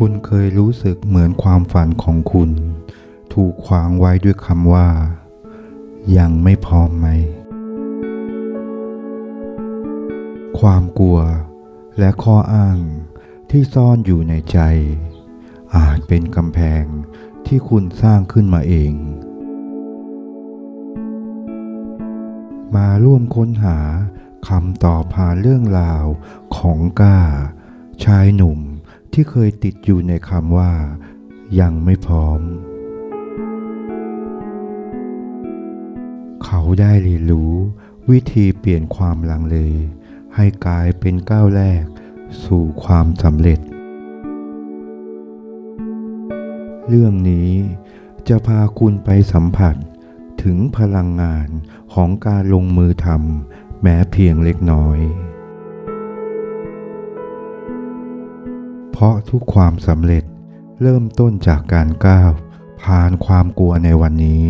คุณเคยรู้สึกเหมือนความฝันของคุณ ถูกขวางไว้ด้วยคำว่า ยังไม่พร้อมไหม ความกลัวและข้ออ้างที่ซ่อนอยู่ในใจ อาจเป็นกำแพงที่คุณสร้างขึ้นมาเอง มาร่วมค้นหาคำตอบผ่านเรื่องราวของก้าชายหนุ่ม ที่เคยติดอยู่ในคำว่า ยังไม่พร้อม เขาได้เรียนรู้ วิธีเปลี่ยนความลังเล ให้กลายเป็นก้าวแรก สู่ความสำเร็จ เรื่องนี้จะพาคุณไปสัมผัสถึงพลังงานของการลงมือทำแม้เพียงเล็กน้อย ราะทุกความสำเร็จเริ่มต้นจากการก้าวผ่านความกลัวในวันนี้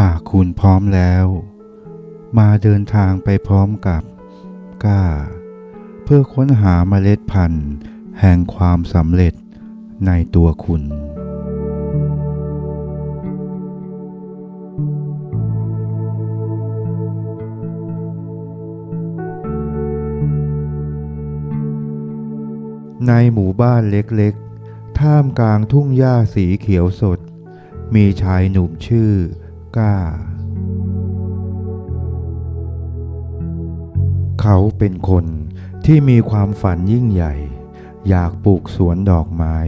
หากคุณพร้อมแล้ว มาเดินทางไปพร้อมกับก้า เพื่อค้นหาเมล็ดพันธุ์ แห่งความสำเร็จในตัวคุณ ในหมู่บ้านเล็กๆ ท่ามกลางทุ่งหญ้าสีเขียวสด มีชายหนุ่มชื่อก้า เขาเป็นคนที่มีความฝันยิ่งใหญ่ อยากปลูกสวนดอกไม้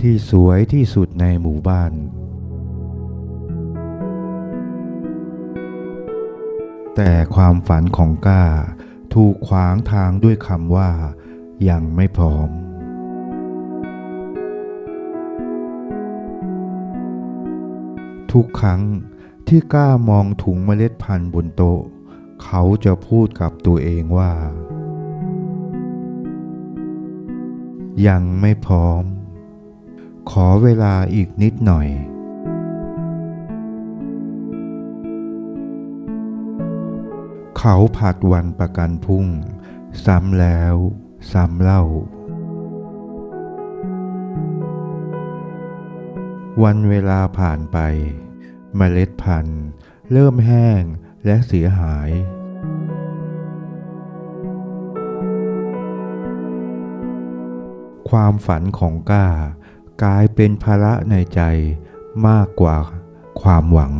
ที่สวยที่สุดในหมู่บ้าน แต่ความฝันของก้าถูกขวางทางด้วยคำว่ายังไม่พร้อม ทุกครั้งที่กล้ามองถุงเมล็ดพันธุ์บนโต๊ะ เขาจะพูดกับตัวเองว่า ยังไม่พร้อม ขอเวลาอีกนิดหน่อย เขาผัดวันประกันพุ่ง ซ้ำแล้ว ซ้ำเล่า วันเวลาผ่านไป เมล็ดพันธุ์ เริ่มแห้งและเสียหาย ความฝันของก้ากลายเป็นภาระในใจมากกว่าความหวัง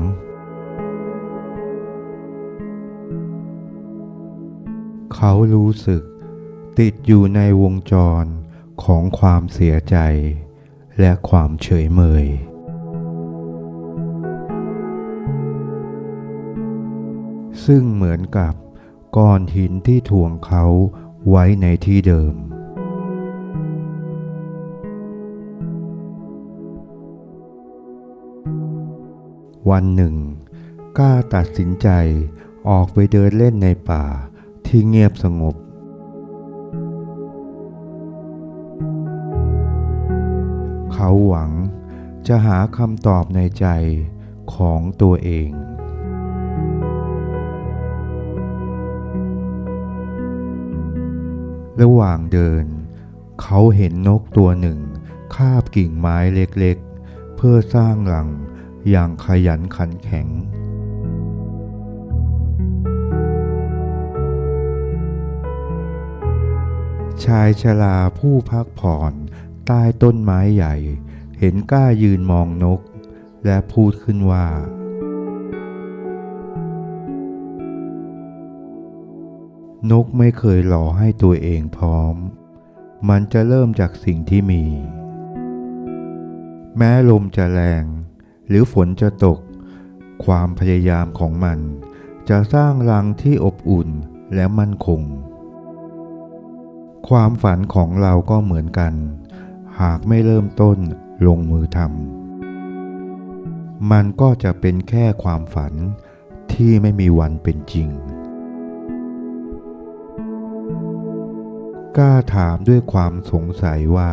เขารู้สึกติดอยู่ในวงจรของความเสียใจ และความเฉยเมย ซึ่งเหมือนกับก้อนหินที่ถ่วงเขาไว้ในที่เดิม วันหนึ่งกล้าตัดสินใจออกไปเดินเล่นในป่าที่เงียบสงบ เขาหวังจะหาคำตอบในใจของตัวเอง ระหว่างเดิน เขาเห็นนกตัวหนึ่ง คาบกิ่งไม้เล็กๆ เพื่อสร้างหลังอย่างขยันขันแข็ง ชายชราผู้พักผ่อน ใต้ต้นไม้ใหญ่ เห็นกล้ายืนมองนก และพูดขึ้นว่า นกไม่เคยรอให้ตัวเองพร้อม มันจะเริ่มจากสิ่งที่มี แม้ลมจะแรง หรือฝนจะตก ความพยายามของมัน จะสร้างรังที่อบอุ่นและมั่นคงความฝันของเราก็เหมือนกัน หากไม่เริ่มต้นลงมือทำมันก็จะเป็นแค่ความฝันที่ไม่มีวันเป็นจริง กล้าถามด้วยความสงสัยว่า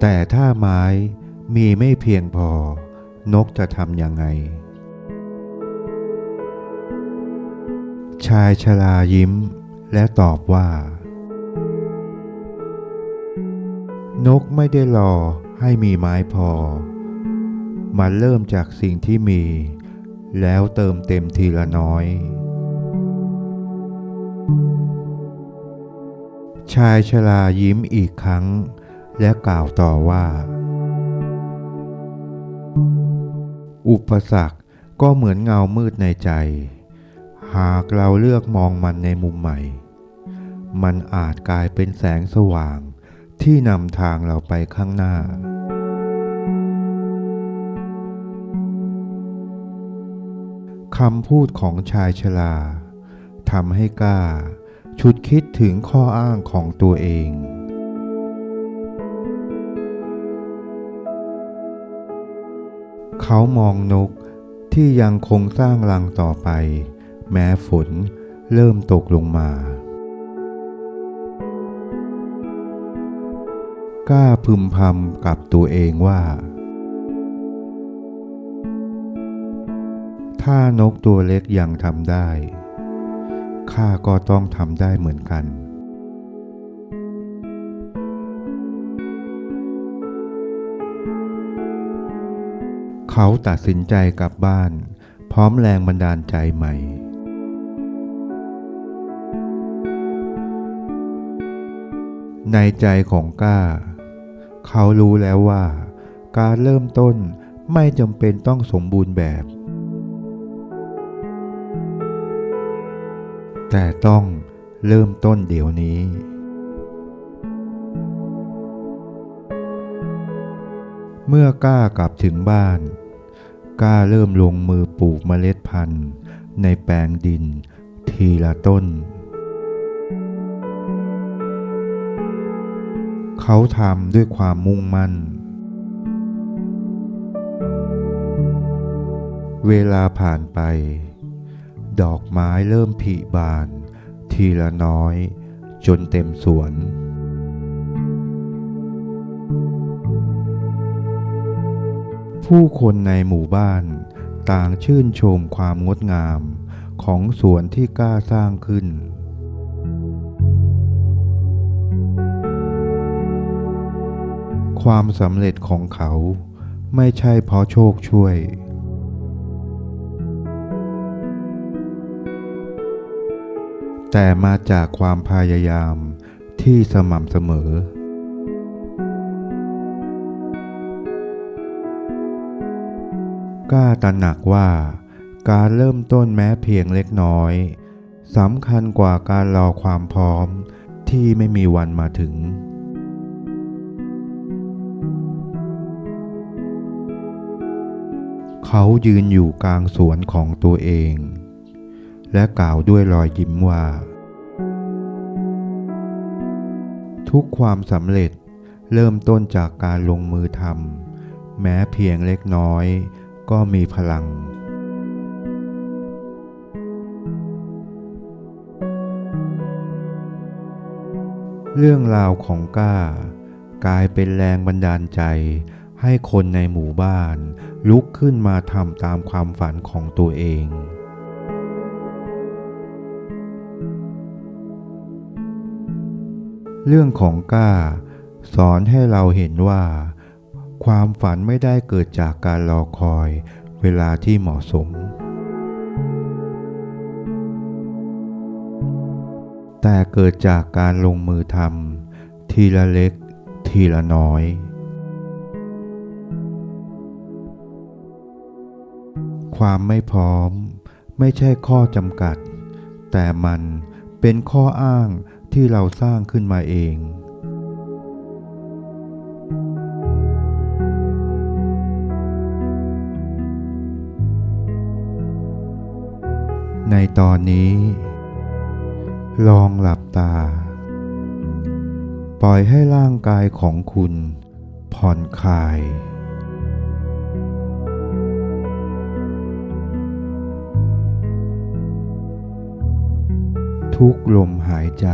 แต่ถ้าไม้มีไม่เพียงพอ นกจะทำยังไง ชายชรายิ้มและตอบว่า นกไม่ได้รอให้มีไม้พอ มันเริ่มจากสิ่งที่มี แล้วเติมเต็มทีละน้อย ชายชรายิ้มอีกครั้ง และกล่าวต่อว่า อุปสรรคก็เหมือนเงามืดในใจ หากเราเลือกมองมันในมุมใหม่ มันอาจกลายเป็นแสงสว่าง ที่นำทางเราไปข้างหน้า คำพูดของชายชราทำให้กล้า ชุดคิดถึงข้ออ้างของตัวเอง เขามองนกที่ยังคงสร้างรังต่อไป แม้ฝนเริ่มตกลงมา กล้าพึมพำกับตัวเองว่า ถ้านกตัวเล็กยังทำได้ ข้าก็ต้องทำได้เหมือนกัน เขาตัดสินใจกลับบ้าน พร้อมแรงบันดาลใจใหม่ในใจของก้า เขารู้แล้วว่า การเริ่มต้นไม่จำเป็นต้องสมบูรณ์แบบ แต่ต้องเริ่มต้นเดี๋ยวนี้ เมื่อก้ากลับถึงบ้านก้าเริ่มลงมือปลูกเมล็ดพันธุ์ ในแปลงดินทีละต้น เขาทำด้วยความมุ่งมั่น เวลาผ่านไป ดอกไม้เริ่มผลิบาน ทีละน้อย จนเต็มสวน ผู้คนในหมู่บ้านต่างชื่นชมความงดงามของสวนที่กล้าสร้างขึ้น ความสำเร็จของเขาไม่ใช่เพราะโชคช่วย แต่มาจากความพยายามที่สม่ำเสมอ กล้าตระหนักว่าการเริ่มต้นแม้เพียงเล็กน้อยสำคัญกว่าการรอความพร้อมที่ไม่มีวันมาถึง เขายืนอยู่กลางสวนของตัวเอง และกล่าวด้วยรอยยิ้มว่า ทุกความสำเร็จเริ่มต้นจากการลงมือทำแม้เพียงเล็กน้อยก็มีพลัง เรื่องราวของก้ากลายเป็นแรงบันดาลใจ ให้คนในหมู่บ้านลุกขึ้นมาทำตามความฝันของตัวเอง เรื่องของก้า สอนให้เราเห็นว่า ความฝันไม่ได้เกิดจากการรอคอยเวลาที่เหมาะสม แต่เกิดจากการลงมือทำทีละเล็กทีละน้อย ความไม่พร้อม ไม่ใช่ข้อจำกัด แต่มันเป็นข้ออ้างที่เราสร้างขึ้นมาเอง ในตอนนี้ ลองหลับตา ปล่อยให้ร่างกายของคุณผ่อนคลาย ทุกลมหายใจ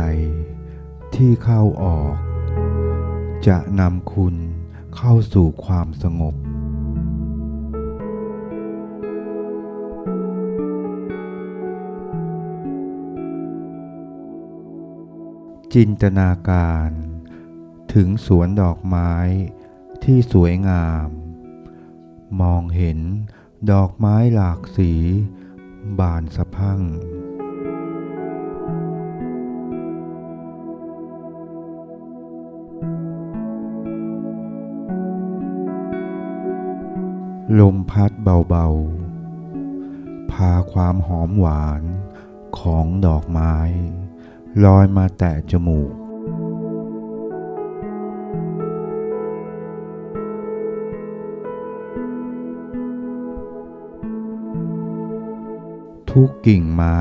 ที่เข้าออก จะนำคุณเข้าสู่ความสงบ จินตนาการ ถึงสวนดอกไม้ที่สวยงาม มองเห็นดอกไม้หลากสี บานสะพั่ง ลมพัดเบาๆ พาความหอมหวานของดอกไม้ ลอยมาแตะจมูก ทุกกิ่งไม้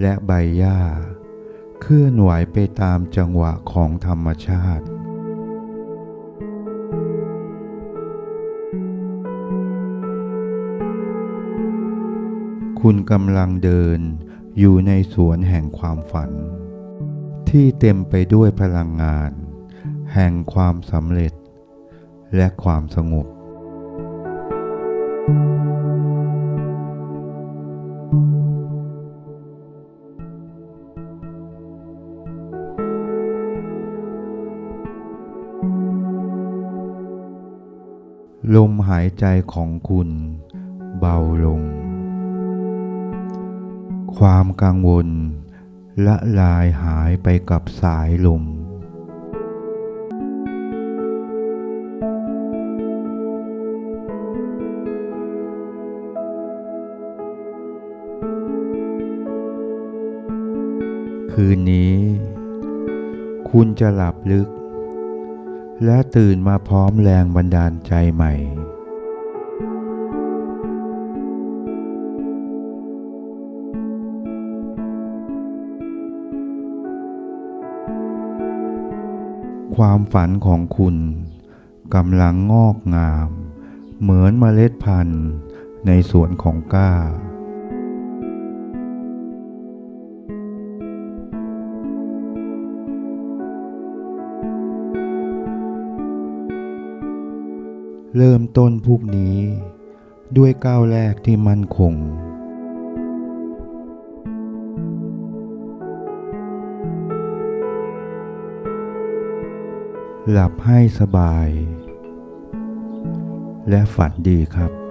และใบหญ้า เคลื่อนไหวไปตามจังหวะของธรรมชาติ คุณกำลังเดินอยู่ในสวนแห่งความฝัน ที่เต็มไปด้วยพลังงาน แห่งความสำเร็จ และความสงบ ลมหายใจของคุณเบาลง ความกังวล ละลายหายไปกับสายลม คืนนี้ คุณจะหลับลึก และตื่นมาพร้อมแรงบันดาลใจใหม่ ความฝันของคุณกำลังงอกงาม เหมือนเมล็ดพันธุ์ในสวนของก้า เริ่มต้นพรุ่งนี้ด้วยก้าวแรกที่มั่นคง หลับให้สบาย และฝันดีครับ